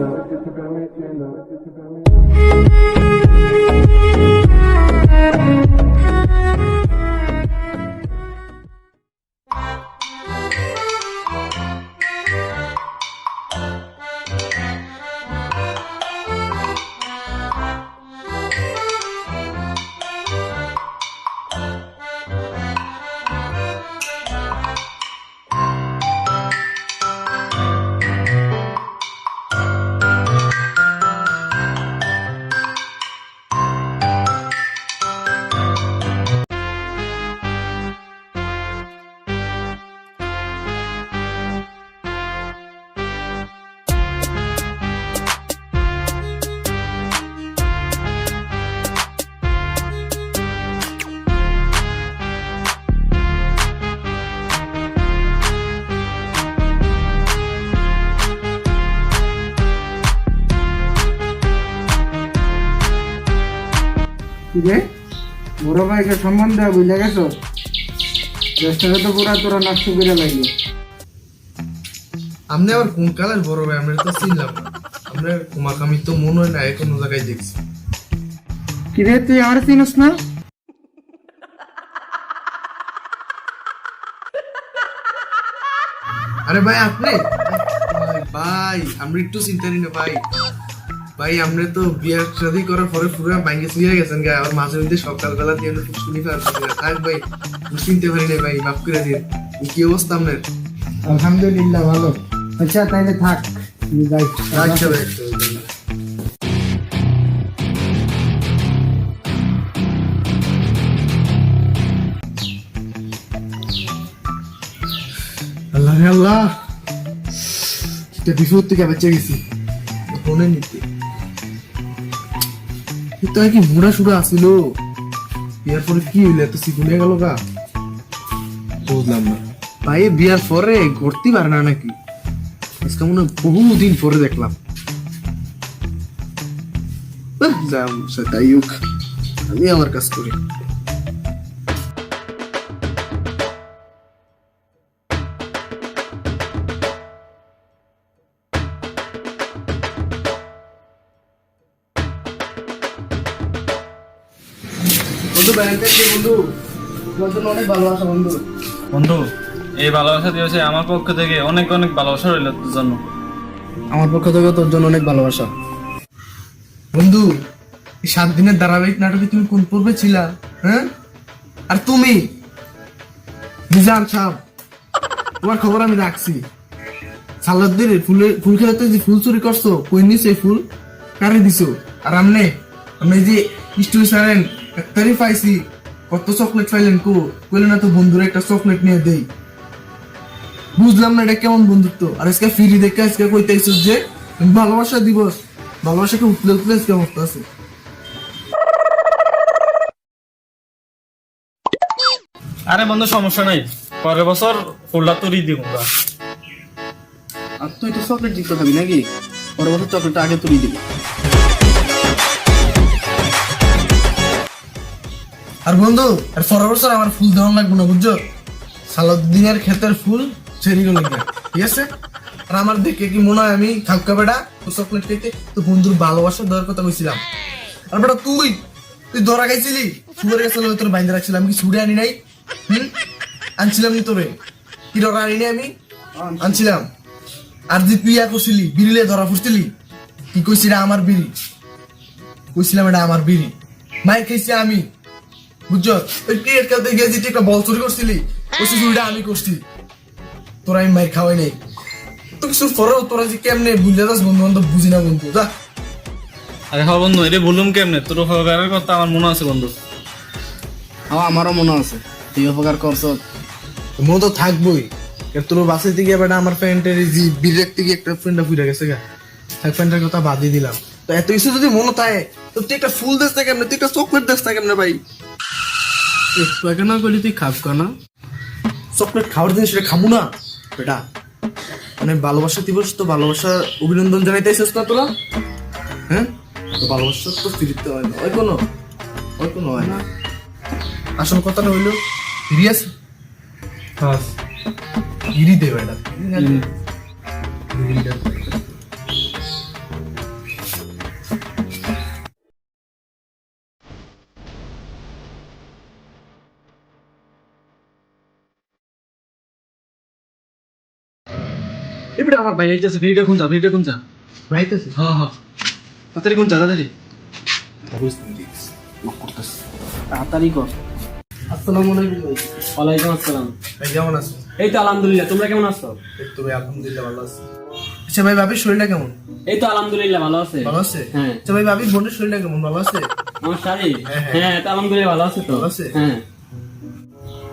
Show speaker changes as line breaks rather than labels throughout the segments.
permitiendo, que estoy permitiendo, it's estoy permitiendo. রে বড় ভাইকে সম্মান দেওয়া বুঝলে গেছো? তো পুরা তোরা নষ্ট করে
আপনি আবার কোন কালের বড় ভাই? আমরা তো চিনলাম না। আমরা কুমাকামি তো মনে হয় না কোনো জায়গায় দেখছি।
কিরে তুই আর চিনস না?
আরে ভাই আপনি? ভাই, আমরা একটু চিন্তা নিই না ভাই। ভাই আমরা তো বিয়ার শাদি করার পরে পুরো ব্যাংকে চুরিয়ে গেছেন গা। আর মাঝে মধ্যে সকালবেলা দিয়ে আমরা শুনি থাক ভাই চিনতে পারি না ভাই মাফ করে দিন। কি অবস্থা আপনার
আলহামদুলিল্লাহ ভালো। আচ্ছা তাইলে থাক। যাই।
আচ্ছা ভাই। আল্লাহ আল্লাহ। এটা বিপদ থেকে বেঁচে গেছি। ফোনে নিতে। তো কি মুড়া সুড়া আসিল কি হইলে? এত সিকুনে গেল গা। বুঝলাম না। ভাই বিয়ার পরে ঘুরতে পারে না নাকি? আজকে মনে বহুদিন পরে দেখলাম। সেটাই হোক আমি আমার কাজ করি বন্ধু ভ্যালেন্টাইন বন্ধু তোমার জন্য অনেক ভালোবাসা বন্ধু।
বন্ধু এই ভালোবাসা দিয়েছে আমার পক্ষ থেকে অনেক অনেক ভালোবাসা রইল তোর জন্য।
আমার পক্ষ থেকে তোর জন্য অনেক ভালোবাসা। বন্ধু এই সাত দিনের ধারাবাহিক নাটকে তুমি কোন পর্বে ছিলা হ্যাঁ? আর তুমি? মিজান সাহ তোমার খবর আমি রাখছি। সালাদ্দের ফুলে ফুল খেলাতে যে ফুল চুরি করছ কই নিছো এই ফুল? কারে দিছো? আর আমনে আমি যে স্টুডেন্ট সারেন পাইছি কত চকলেট পাইলেন কো? কইলে না তো বন্ধুরা একটা চকলেট নিয়ে দেই। বুঝলাম না এটা কেমন বন্ধুত্ব। আর আজকে ফিরি দেখে আজকে কইতেছিস যে ভালোবাসা দিবস। ভালোবাসাকে উতলে উতলে আজকে অবস্থা আছে।
আরে বন্ধু সমস্যা নাই। পরের বছর ফুলটা তুলি দিব আমরা
আর তুই তো চকলেট দিতে খাবি নাকি? পরের বছর চকলেটটা আগে তুলি দিবি। আর বন্ধু, আর পরের বছর আমার ফুল দেওয়া লাগবে না, বুঝছ? সালাদিনের ক্ষেতের ফুল ছেড়ে গেল ঠিক আছে? আর আমার দেখে কি মনে হয় আমি খাপকা বেটা? চকলেট খাইতে তো বন্ধুর ভালোবাসা দেওয়ার কথা বলছিলাম আর বেটা, তুই তুই ধরা খাইছিলি? সুরের কাছে তোর বাইন্দা রাখছিলাম কি সুরে আনি নাই? হুম? আনছিলাম নি তোরে? কি ধরা আনি আমি? আনছিলাম। আর যে তুই করছিলি বিড়িলে ধরা ফুসছিলি? কি কইছি আমার বিড়ি? কইছিলাম এটা আমার বিড়ি। মাইক খাইছি আমি। বুঝছ? ওই ক্রিকেট খেলতে গিয়ে যে তুই একটা বল চুরি করছিলি কইছি চুরিটা আমি করছি। তোরা আমি খাওয়াই নাই। তো কিছু পরেও তোরা যে কেমনে বুঝলে যাস বন্ধু বান্ধব বুঝি না বন্ধু যা।
আরে হ্যাঁ বন্ধু এটা কেমনে? তোর উপকারের কথা আমার মনে আছে বন্ধু।
হ্যাঁ আমারও মনে আছে। তুই উপকার করছ।
মনে তো থাকবোই। তোর বাসে থেকে এবার আমার প্যান্টের যে বিরেক থেকে একটা ফ্রেন্ডটা ফুটে গেছে গা। থাক প্যান্টের কথা বাদই দিলাম। তো এত কিছু যদি মনে থাকে তো তুই একটা ফুল দেশ থাকে কেমনে? তুই একটা চকলেট দেশ থাকে কেমনে ভাই? না করলি তুই খাব না? চকলেট খাওয়ার দিন সেটা খাব না বেটা। মানে ভালোবাসা দিবস তো ভালোবাসা অভিনন্দন জানাইতেছিস না তোরা? হ্যাঁ? তো ভালোবাসা তো ফিরিতে হয় না। ওই কোনো ওই কোনো হয় না। আসল কথাটা হইল সিরিয়াস গিরি দে বেটা।
এবারে আমার ভাই আইতেছে ভিডিও কোন যা ভিডিও কোন যা
ভাইতেছে
হ্যাঁ হ্যাঁ তাড়াতাড়ি কোন যা তাড়াতাড়ি?
তাড়াতাড়ি কর।
আসসালামু আলাইকুম ভাই।
ওয়ালাইকুম আসসালাম।
ভাই কেমন আছো?
এই তো আলহামদুলিল্লাহ তোমরা কেমন আছো?
এই তো ভাই আলহামদুলিল্লাহ ভালো আছি। আচ্ছা ভাই শরীরটা কেমন?
এই তো আলহামদুলিল্লাহ ভালো আছে।
ভালো আছে?
হ্যাঁ।
আচ্ছা ভাই বোনের শরীরটা কেমন? ভালো আছে?
আমার শাড়ি?
হ্যাঁ, হ্যাঁ।
হ্যাঁ তো আলহামদুলিল্লাহ ভালো আছে তো।
ভালো আছে?
হ্যাঁ।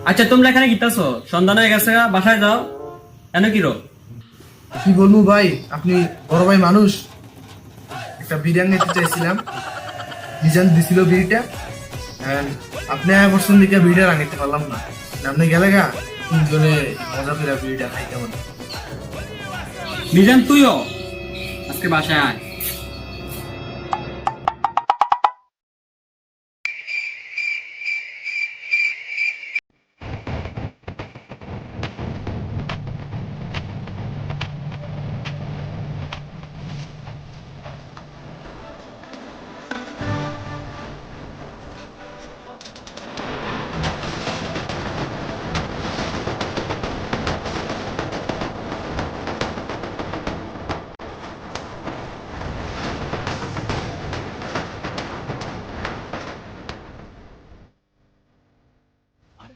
আচ্ছা তোমরা এখানে গিতাছো? সন্ধান হয়ে গেছে বাসায় যাও। কেন কি রো?
কি বলব ভাই? আপনি বড় ভাই মানুষ। একটা বিরিয়ানি নিতে চাইছিলাম। ডিজাইন দিছিল বিড়িটা আপনি আয় বছর দিকে বিড়িটা রাখিতে পারলাম না। আপনি গেলে গা, তিনজনে মজা করে বিড়িটা খাইতে পারলাম
নিজান তুইও? আজকে বাসায় আয়।